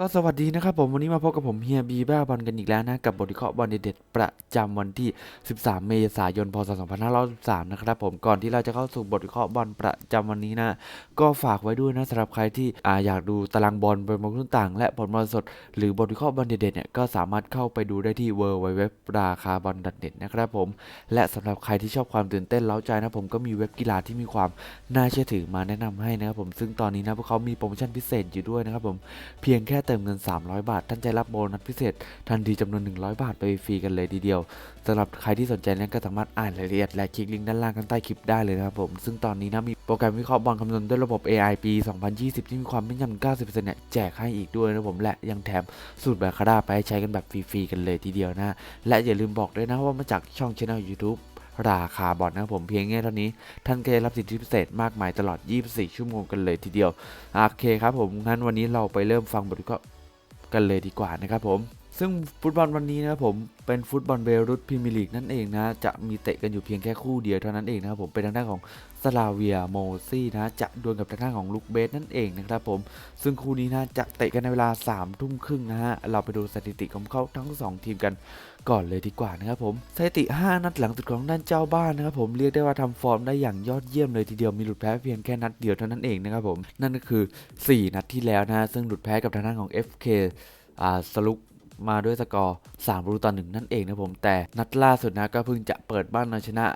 ก็สวัสดีนะครับผมวันนี้มาพบกับผมเฮียบีบ้าบอลกันอีกแล้วนะ กับบทวิเคราะห์บอลเด็ดๆประจำวันที่ 13 เมษายน พศ 2563นะครับผมก่อนที่เราจะเข้าสู่บทวิเคราะห์บอลประจำวันนี้นะ ก็ฝากไว้ด้วยนะสำหรับใครที่ออยากดูตารางบอลเป็นบอลทุนต่าง และผลบอลสด หรือบทวิเคราะห์บอลเด็ดๆเนี่ยก็สามารถเข้าไปดูได้ที่ w w w ราคาบอล .net นะครับผมและสำหรับใครที่ชอบความตื่นเต้นเล้าใจนะผมก็มีเว็บกีฬาที่มีความน่าเชื่อถือมาแนะนำให้นะครับผมซึ่งตอนนี้นะพวกเขามีโปรโมชั่นพิเศษอยู่ด้วยนะครับผมเพียงแค่เติมเงิน 300 บาท ท่านจะรับโบนัสพิเศษ ทันทีจำนวน 100 บาทไปฟรีกันเลยทีเดียวสำหรับใครที่สนใจนั้นก็สามารถอ่านรายละเอียดและคลิกลิงก์ด้านล่างข้างใต้คลิปได้เลยนะครับผม ซึ่งตอนนี้นะมีโปรแกรมวิเคราะห์บอลคำนวณด้วยระบบ AI ปี 2020 ที่มีความแม่นยำ 90%เนี่ยแจกให้อีกด้วยนะผมและยังแถมสูตรแบบคาราไปให้ใช้กันแบบฟรีๆกันเลยทีเดียวนะ และอย่าลืมบอกด้วยนะว่ามาจากช่องช anel YouTube ราคาบอทนะครับผมเพียงแค่เท่านี้ ท่านก็ได้รับสิทธิพิเศษมากมายตลอด 24 ชั่วโมงกันเลยทีเดียวโอเคครับผมงั้นวันนี้เราไปเริ่มฟังบทวิเคราะห์กันเลยดีกว่านะครับผม ซึ่งฟุตบอลวันนี้นะครับผมเป็นฟุตบอลเบรุตพรีเมียร์ลีกนั่นเองนะจะมีเตะกันอยู่เพียงแค่คู่เดียวเท่านั้นเองนะครับผมเป็นทางด้านของสลาเวียโมซี่นะจะดวลกับทางด้านของลูกเบสนั่นเองนะครับผมซึ่งคู่นี้นะจะเตะกันในเวลา3ามทุ่มครึ่งนะฮะเราไปดูสถิติของเขาทั้ง 2 ทีมกันก่อนเลยดีกว่านะครับผมสถิติ 5 นัดหลังสุดของด้านเจ้าบ้านนะครับผมเรียกได้ว่าทำฟอร์มได้อย่างยอดเยี่ยมเลยทีเดียวมีหลุดแพ้เพียงแค่นัดเดียวเท่านั้นเองนะครับผมนั่นก็คือ 4 นัดที่แล้วนะฮะซึ่งหลุดแพ้กับทางด้านของ FK อ่าสลุก มาด้วยสกอร์3ประตูต่อหนึ่งนั่นเองนะผมแต่นัดล่าสุดนะก็เพิ่งจะเปิดบ้านเอาชนะ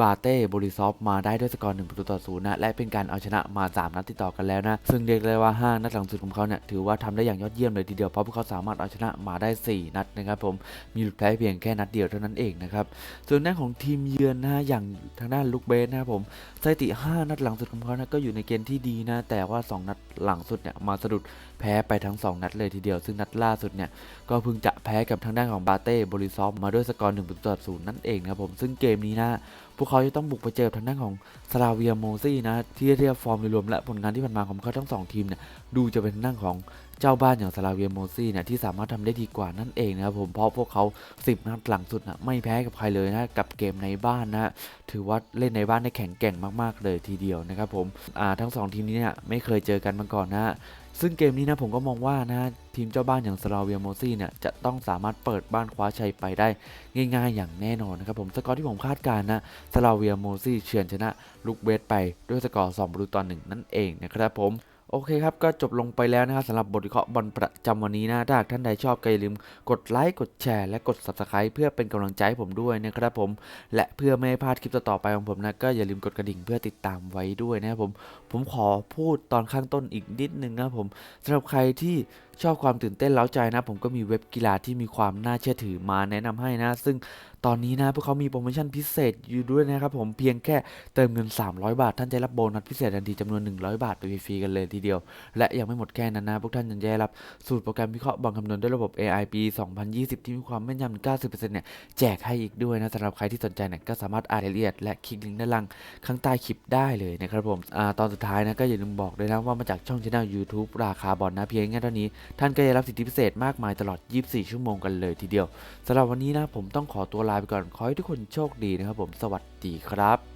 บาเต้บริซอฟมาได้ด้วยสกอร์1ประตูต่อศูนย์นะและเป็นการเอาชนะมา 3 นัดติดต่อกันแล้วนะ ซึ่งเรียกได้ว่า 5 นัดหลังสุดของเขาเนี่ยถือว่าทำได้อย่างยอดเยี่ยมเลยทีเดียวเพราะพวกเขาสามารถเอาชนะมาได้ 4 นัดนะครับผมมีหลุดแพ้เพียงแค่นัดเดียวเท่านั้นเองนะครับส่วนด้านของทีมเยือนนะอย่างทางด้านลูกเบสนะครับผมสถิติ 5 นัดหลังสุดของเขานะก็อยู่ในเกณฑ์ที่ดีนะแต่ว่า 2 นัดหลังสุดเนี่ยมาสะดุดแพ้ไปทั้ง 2 นัดเลยทีเดียว ซึ่งนัดล่าสุดเนี่ยก็เพิ่งจะแพ้กับทางด้านของบาเต้บริซอฟมาด้วยสกอร์1ประตูต่อศูนย์นั่นเองนะครับผมซึ่งเกมนี้นะพวกเขาจะต้องบุกไปเจอทางด้านของสลาเวียโมซี่นะที่เทียกฟอร์มโดยรวมและผลงานที่ผ่านมาของเขาทั้งสองทีมเนี่ยดูจะเป็นทางด้านของ เจ้าบ้านอย่างสลาเวียโมซี่เนี่ยที่สามารถทำได้ดีกว่านั่นเองนะครับผมเพราะพวกเขา 10 นัดหลังสุดนะไม่แพ้กับใครเลยนะกับเกมในบ้านนะถือว่าเล่นในบ้านได้แข็งแกร่งมากๆเลยทีเดียวนะครับผมทั้งสองทีมนี้เนี่ยไม่เคยเจอกันมาก่อนนะซึ่งเกมนี้นะผมก็มองว่านะทีมเจ้าบ้านอย่างสลาเวียโมซี่เนี่ยจะต้องสามารถเปิดบ้านคว้าชัยไปได้ง่ายๆ อย่างแน่นอนนะครับผมสกอร์ที่ผมคาดการณ์นะสลาเวียโมซี่เฉือนชนะลูกเบสไปด้วยสกอร์2ประตูต่อหนึ่งนั่นเองนะครับผม โอเคครับ ก็จบลงไปแล้วนะครับสำหรับบทวิเคราะห์บอลประจำวันนี้นะถ้าหากท่านใดชอบก็อย่าลืมกดไลค์กดแชร์และกด subscribe เพื่อเป็นกำลังใจให้ผมด้วยนะครับผม และเพื่อไม่ให้พลาดคลิปต่อๆไปของผมนะก็อย่าลืมกดกระดิ่งเพื่อติดตามไว้ด้วยนะครับผม ผมขอพูดตอนข้างต้นอีกนิดนึงนะผมสำหรับใครที่ชอบความตื่นเต้นเล้าใจนะ ผมก็มีเว็บกีฬาที่มีความน่าเชื่อถือมาแนะนำให้นะ ซึ่ง ตอนนี้นะพวกเขามีโปรโมชั่นพิเศษอยู่ด้วยนะครับผมเพียงแค่เติมเงิน 300 บาท ท่านจะรับโบนัสพิเศษทันทีจำนวน 100 บาทไปฟรีๆกันเลยทีเดียว และยังไม่หมดแค่นั้นนะพวกท่านยังได้รับสูตรโปรแกรมวิเคราะห์บอลคำนวณด้วยระบบ AI ปี 2020 ที่มีความแม่นยำ 90%เนี่ยแจกให้อีกด้วยนะสำหรับใครที่สนใจเนี่ยก็สามารถอ่านรายละเอียดและคลิกลิงก์ด้านล่างข้างใต้คลิปได้เลยนะครับผมอตอนสุดท้ายนะก็อย่าลืมบอกด้วยนะว่ามาจากช่องช anel YouTube ราคาบอลนะเพียงแค่เท่านี้ ท่านก็ได้รับสิทธิพิเศษมากมายตลอด 24 ชั่วโมงกันเลยทีเดียวสำหรับวันนี้นะผมต้องขอตัวลาไปก่อน ขอให้ทุกคนโชคดีนะครับผม สวัสดีครับ